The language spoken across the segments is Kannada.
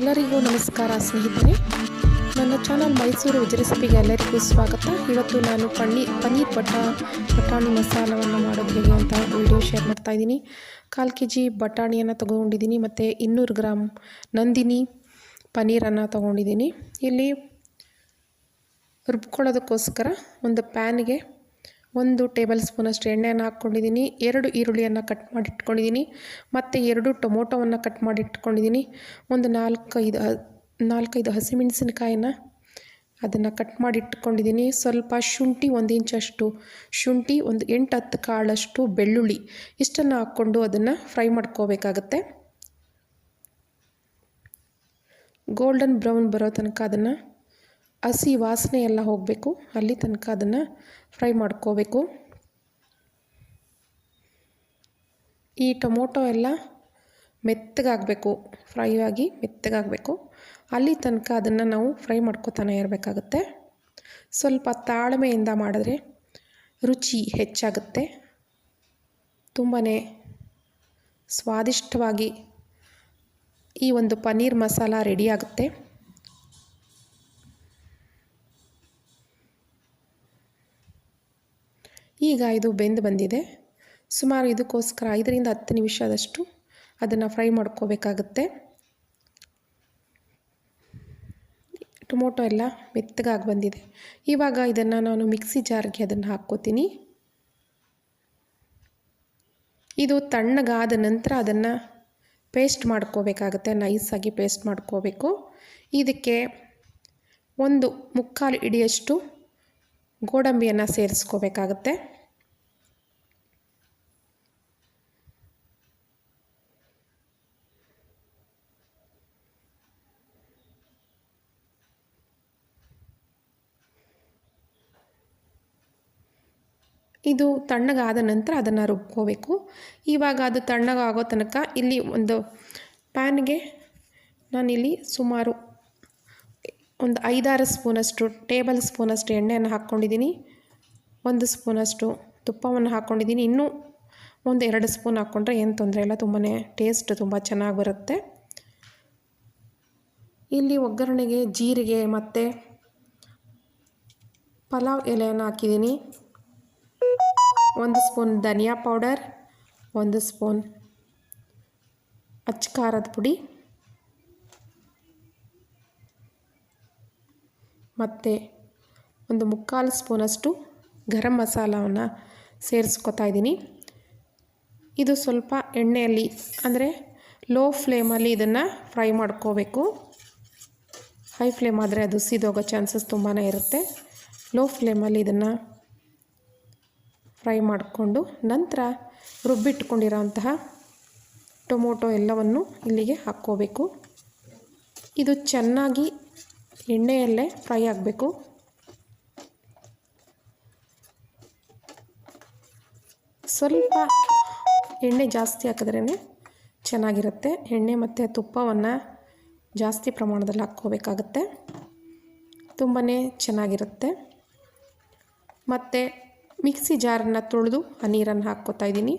ಎಲ್ಲರಿಗೂ ನಮಸ್ಕಾರ ಸ್ನೇಹಿತರೆ. ನನ್ನ ಚಾನಲ್ ಮೈಸೂರು ರೆಸಿಪಿಗೆ ಎಲ್ಲರಿಗೂ ಸ್ವಾಗತ. ಇವತ್ತು ನಾನು ಪನ್ನೀರ್ ಪನ್ನೀರ್ ಬಟಾ ಬಟಾಣಿ ಮಸಾಲವನ್ನು ಮಾಡೋದು ಹೇಗೆ ಅಂತ ವಿಡಿಯೋ ಶೇರ್ ಮಾಡ್ತಾ ಇದ್ದೀನಿ. ಕಾಲು ಕೆ ಜಿ ಬಟಾಣಿಯನ್ನು ತೊಗೊಂಡಿದ್ದೀನಿ ಮತ್ತು ಇನ್ನೂರು ಗ್ರಾಮ್ ನಂದಿನಿ ಪನ್ನೀರನ್ನು ತೊಗೊಂಡಿದ್ದೀನಿ. ಇಲ್ಲಿ ರುಬ್ಕೊಳ್ಳೋದಕ್ಕೋಸ್ಕರ ಒಂದು ಪ್ಯಾನ್ಗೆ ಒಂದು ಟೇಬಲ್ ಸ್ಪೂನಷ್ಟು ಎಣ್ಣೆಯನ್ನು ಹಾಕ್ಕೊಂಡಿದ್ದೀನಿ. ಎರಡು ಈರುಳ್ಳಿಯನ್ನು ಕಟ್ ಮಾಡಿಟ್ಕೊಂಡಿದ್ದೀನಿ. ಮತ್ತು ಎರಡು ಟೊಮೊಟೊವನ್ನು ಕಟ್ ಮಾಡಿ ಇಟ್ಕೊಂಡಿದ್ದೀನಿ ಒಂದು ನಾಲ್ಕೈದು ನಾಲ್ಕೈದು ಹಸಿಮೆಣಸಿನಕಾಯಿನ ಅದನ್ನು ಕಟ್ ಮಾಡಿ ಇಟ್ಕೊಂಡಿದ್ದೀನಿ ಸ್ವಲ್ಪ ಶುಂಠಿ ಒಂದು ಇಂಚಷ್ಟು ಶುಂಠಿ ಒಂದು ಎಂಟು ಹತ್ತು ಕಾಳಷ್ಟು ಬೆಳ್ಳುಳ್ಳಿ ಇಷ್ಟನ್ನು ಹಾಕ್ಕೊಂಡು ಅದನ್ನು ಫ್ರೈ ಮಾಡ್ಕೋಬೇಕಾಗತ್ತೆ. ಗೋಲ್ಡನ್ ಬ್ರೌನ್ ಬರೋ ತನಕ ಅದನ್ನು ಹಸಿ ವಾಸನೆ ಎಲ್ಲ ಹೋಗಬೇಕು. ಅಲ್ಲಿ ತನಕ ಅದನ್ನು ಫ್ರೈ ಮಾಡ್ಕೋಬೇಕು. ಈ ಟೊಮೊಟೊ ಎಲ್ಲ ಮೆತ್ತಗಾಗಬೇಕು. ಫ್ರೈ ಆಗಿ ಮೆತ್ತಗಾಗಬೇಕು. ಅಲ್ಲಿ ತನಕ ಅದನ್ನು ನಾವು ಫ್ರೈ ಮಾಡ್ಕೋತಾನೆ ಇರಬೇಕಾಗುತ್ತೆ. ಸ್ವಲ್ಪ ತಾಳ್ಮೆಯಿಂದ ಮಾಡಿದ್ರೆ ರುಚಿ ಹೆಚ್ಚಾಗುತ್ತೆ. ತುಂಬಾ ಸ್ವಾದಿಷ್ಟವಾಗಿ ಈ ಒಂದು ಪನ್ನೀರ್ ಮಸಾಲ ರೆಡಿಯಾಗುತ್ತೆ ಈಗ ಇದು ಬೆಂದು ಬಂದಿದೆ. ಸುಮಾರು ಇದಕ್ಕೋಸ್ಕರ ಐದರಿಂದ ಹತ್ತು ನಿಮಿಷದಷ್ಟು ಅದನ್ನು ಫ್ರೈ ಮಾಡ್ಕೋಬೇಕಾಗುತ್ತೆ. ಟೊಮೊಟೊ ಎಲ್ಲ ಮೆತ್ತಗಾಗಿ ಬಂದಿದೆ. ಇವಾಗ ಇದನ್ನು ನಾನು ಮಿಕ್ಸಿ ಜಾರ್ಗೆ ಅದನ್ನು ಹಾಕ್ಕೋತೀನಿ. ಇದು ತಣ್ಣಗಾದ ನಂತರ ಅದನ್ನು ಪೇಸ್ಟ್ ಮಾಡ್ಕೋಬೇಕಾಗತ್ತೆ. ನೈಸಾಗಿ ಪೇಸ್ಟ್ ಮಾಡ್ಕೋಬೇಕು. ಇದಕ್ಕೆ ಒಂದು ಮುಕ್ಕಾಲು ಇಡಿಯಷ್ಟು ಗೋಡಂಬಿಯನ್ನು ಸೇರಿಸ್ಕೋಬೇಕಾಗತ್ತೆ. ಇದು ತಣ್ಣಗಾದ ನಂತರ ಅದನ್ನು ರುಬ್ಕೋಬೇಕು. ಇವಾಗ ಅದು ತಣ್ಣಗಾಗೋ ತನಕ ಇಲ್ಲಿ ಒಂದು ಪ್ಯಾನ್ಗೆ ನಾನಿಲ್ಲಿ ಸುಮಾರು ಒಂದು ಐದಾರು ಸ್ಪೂನಷ್ಟು ಟೇಬಲ್ ಸ್ಪೂನಷ್ಟು ಎಣ್ಣೆಯನ್ನು ಹಾಕ್ಕೊಂಡಿದ್ದೀನಿ. ಒಂದು ಸ್ಪೂನಷ್ಟು ತುಪ್ಪವನ್ನು ಹಾಕ್ಕೊಂಡಿದ್ದೀನಿ. ಇನ್ನೂ ಒಂದು ಎರಡು ಸ್ಪೂನ್ ಹಾಕ್ಕೊಂಡ್ರೆ ಏನು ತೊಂದರೆ ಇಲ್ಲ ತುಂಬಾ ಟೇಸ್ಟ್ ತುಂಬ ಚೆನ್ನಾಗಿ ಬರುತ್ತೆ. ಇಲ್ಲಿ ಒಗ್ಗರಣೆಗೆ ಜೀರಿಗೆ ಮತ್ತು ಪಲಾವ್ ಎಲೆಯನ್ನು ಹಾಕಿದ್ದೀನಿ. ಒಂದು ಸ್ಪೂನ್ ಧನಿಯಾ ಪೌಡರ್, ಒಂದು ಸ್ಪೂನ್ ಅಚ್ಚ ಖಾರದ ಪುಡಿ ಮತ್ತು ಒಂದು ಮುಕ್ಕಾಲು ಸ್ಪೂನಷ್ಟು ಗರಂ ಮಸಾಲವನ್ನು ಸೇರಿಸ್ಕೊತಾ ಇದ್ದೀನಿ. ಇದು ಸ್ವಲ್ಪ ಎಣ್ಣೆಯಲ್ಲಿ ಅಂದರೆ ಲೋ ಫ್ಲೇಮಲ್ಲಿ ಇದನ್ನು ಫ್ರೈ ಮಾಡ್ಕೋಬೇಕು. ಹೈ ಫ್ಲೇಮ್ ಆದರೆ ಅದು ಸಿದೋಗೋ ಚಾನ್ಸಸ್ ತುಂಬಾ ಇರುತ್ತೆ. ಲೋ ಫ್ಲೇಮಲ್ಲಿ ಇದನ್ನು ಫ್ರೈ ಮಾಡಿಕೊಂಡು ನಂತರ ರುಬ್ಬಿಟ್ಕೊಂಡಿರೋಂತಹ ಟೊಮೊಟೊ ಎಲ್ಲವನ್ನು ಇಲ್ಲಿಗೆ ಹಾಕ್ಕೋಬೇಕು. ಇದು ಚೆನ್ನಾಗಿ ಎಣ್ಣೆಯಲ್ಲೇ ಫ್ರೈ ಆಗಬೇಕು. ಸ್ವಲ್ಪ ಎಣ್ಣೆ ಜಾಸ್ತಿ ಹಾಕಿದ್ರೇ ಚೆನ್ನಾಗಿರುತ್ತೆ. ಎಣ್ಣೆ ಮತ್ತು ತುಪ್ಪವನ್ನು ಜಾಸ್ತಿ ಪ್ರಮಾಣದಲ್ಲಿ ಹಾಕ್ಕೋಬೇಕಾಗತ್ತೆ. ತುಂಬಾ ಚೆನ್ನಾಗಿರುತ್ತೆ. ಮತ್ತು ಮಿಕ್ಸಿ ಜಾರನ್ನು ತೊಳೆದು ಆ ನೀರನ್ನು ಹಾಕ್ಕೋತಾ ಇದ್ದೀನಿ.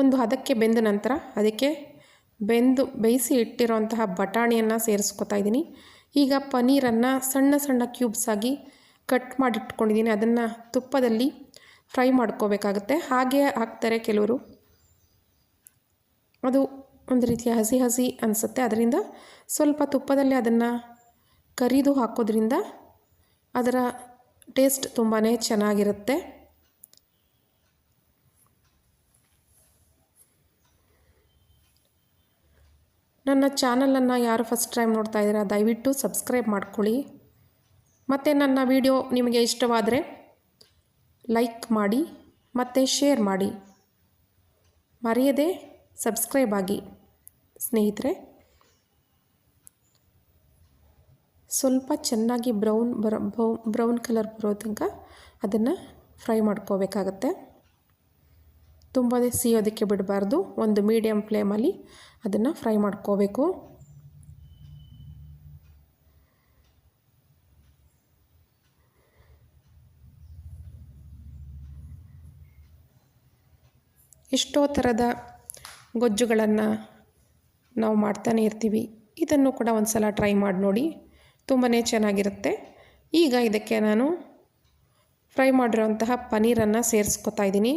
ಒಂದು ಹದಕ್ಕೆ ಬೆಂದ ನಂತರ ಅದಕ್ಕೆ ಬೆಂದು ಬೇಯಿಸಿ ಇಟ್ಟಿರೋಂತಹ ಬಟಾಣಿಯನ್ನು ಸೇರಿಸ್ಕೊತಾ ಇದ್ದೀನಿ. ಈಗ ಪನ್ನೀರನ್ನು ಸಣ್ಣ ಸಣ್ಣ ಕ್ಯೂಬ್ಸ್ ಆಗಿ ಕಟ್ ಮಾಡಿಟ್ಕೊಂಡಿದ್ದೀನಿ. ಅದನ್ನು ತುಪ್ಪದಲ್ಲಿ ಫ್ರೈ ಮಾಡ್ಕೋಬೇಕಾಗುತ್ತೆ. ಹಾಗೆ ಹಾಕ್ತಾರೆ ಕೆಲವರು. ಅದು ಒಂದು ರೀತಿಯ ಹಸಿ ಹಸಿ ಅನಿಸುತ್ತೆ. ಅದರಿಂದ ಸ್ವಲ್ಪ ತುಪ್ಪದಲ್ಲಿ ಅದನ್ನು ಕರಿದು ಹಾಕೋದ್ರಿಂದ ಅದರ ಟೇಸ್ಟ್ ತುಂಬಾ ಚೆನ್ನಾಗಿರುತ್ತೆ. ನನ್ನ ಚಾನಲನ್ನು ಯಾರು ಫಸ್ಟ್ ಟೈಮ್ ನೋಡ್ತಾ ಇದ್ದೀರಾ, ದಯವಿಟ್ಟು ಸಬ್ಸ್ಕ್ರೈಬ್ ಮಾಡ್ಕೊಳ್ಳಿ. ಮತ್ತು ನನ್ನ ವಿಡಿಯೋ ನಿಮಗೆ ಇಷ್ಟವಾದರೆ ಲೈಕ್ ಮಾಡಿ, ಮತ್ತು ಶೇರ್ ಮಾಡಿ. ಮರೆಯದೆ ಸಬ್ಸ್ಕ್ರೈಬ್ ಆಗಿ. ಸ್ನೇಹಿತರೆ, ಸ್ವಲ್ಪ ಚೆನ್ನಾಗಿ ಬ್ರೌನ್ ಬರೋ ಬ್ರೌನ್ ಕಲರ್ ಬರೋ ತನಕ ಅದನ್ನು ಫ್ರೈ ಮಾಡ್ಕೋಬೇಕಾಗತ್ತೆ. ತುಂಬ ಸಿಯೋದಕ್ಕೆ ಬಿಡಬಾರ್ದು. ಒಂದು ಮೀಡಿಯಮ್ ಫ್ಲೇಮಲ್ಲಿ ಅದನ್ನು ಫ್ರೈ ಮಾಡ್ಕೋಬೇಕು. ಎಷ್ಟೋ ಥರದ ಗೊಜ್ಜುಗಳನ್ನು ನಾವು ಮಾಡ್ತಾನೆ ಇರ್ತೀವಿ. ಇದನ್ನು ಕೂಡ ಒಂದು ಸಲ ಟ್ರೈ ಮಾಡಿ ನೋಡಿ. ತುಂಬಾ ಚೆನ್ನಾಗಿರುತ್ತೆ. ಈಗ ಇದಕ್ಕೆ ನಾನು ಫ್ರೈ ಮಾಡಿರೋಂತಹ ಪನ್ನೀರನ್ನು ಸೇರಿಸ್ಕೊತಾ ಇದ್ದೀನಿ.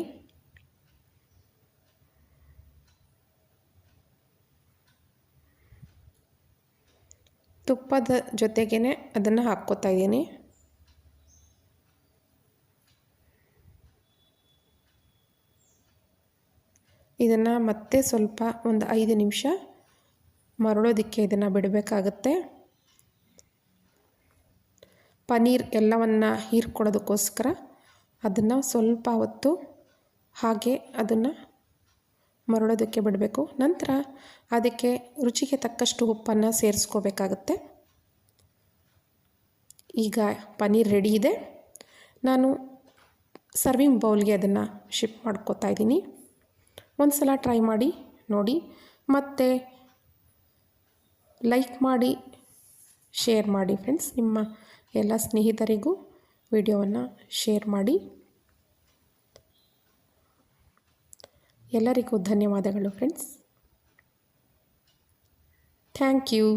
ತುಪ್ಪದ ಜೊತೆಗೇ ಅದನ್ನು ಹಾಕ್ಕೋತಾ ಇದ್ದೀನಿ. ಇದನ್ನು ಮತ್ತೆ ಸ್ವಲ್ಪ ಒಂದು ಐದು ನಿಮಿಷ ಮರಳೋದಕ್ಕೆ ಇದನ್ನು ಬಿಡಬೇಕಾಗತ್ತೆ. ಪನೀರ್ ಎಲ್ಲವನ್ನು ಹೀರ್ಕೊಳ್ಳೋದಕ್ಕೋಸ್ಕರ ಅದನ್ನು ಸ್ವಲ್ಪ ಹೊತ್ತು ಹಾಗೆ ಅದನ್ನು ಮರಳೋದಕ್ಕೆ ಬಿಡಬೇಕು. ನಂತರ ಅದಕ್ಕೆ ರುಚಿಗೆ ತಕ್ಕಷ್ಟು ಉಪ್ಪನ್ನು ಸೇರಿಸ್ಕೋಬೇಕಾಗತ್ತೆ. ಈಗ ಪನೀರ್ ರೆಡಿ ಇದೆ. ನಾನು ಸರ್ವಿಂಗ್ ಬೌಲ್ಗೆ ಅದನ್ನು ಶಿಫ್ಟ್ ಮಾಡ್ಕೋತಾ ಇದ್ದೀನಿ. ಒಂದು ಸಲ ಟ್ರೈ ಮಾಡಿ, ನೋಡಿ. ಮತ್ತು ಲೈಕ್ ಮಾಡಿ ಶೇರ್ ಮಾಡಿ ಫ್ರೆಂಡ್ಸ್ ನಿಮ್ಮ ಎಲ್ಲ ಸ್ನೇಹಿತರಿಗೂ ವಿಡಿಯೋವನ್ನು ಶೇರ್ ಮಾಡಿ. ಎಲ್ಲರಿಗೂ ಧನ್ಯವಾದಗಳು ಫ್ರೆಂಡ್ಸ್ ಥ್ಯಾಂಕ್ ಯು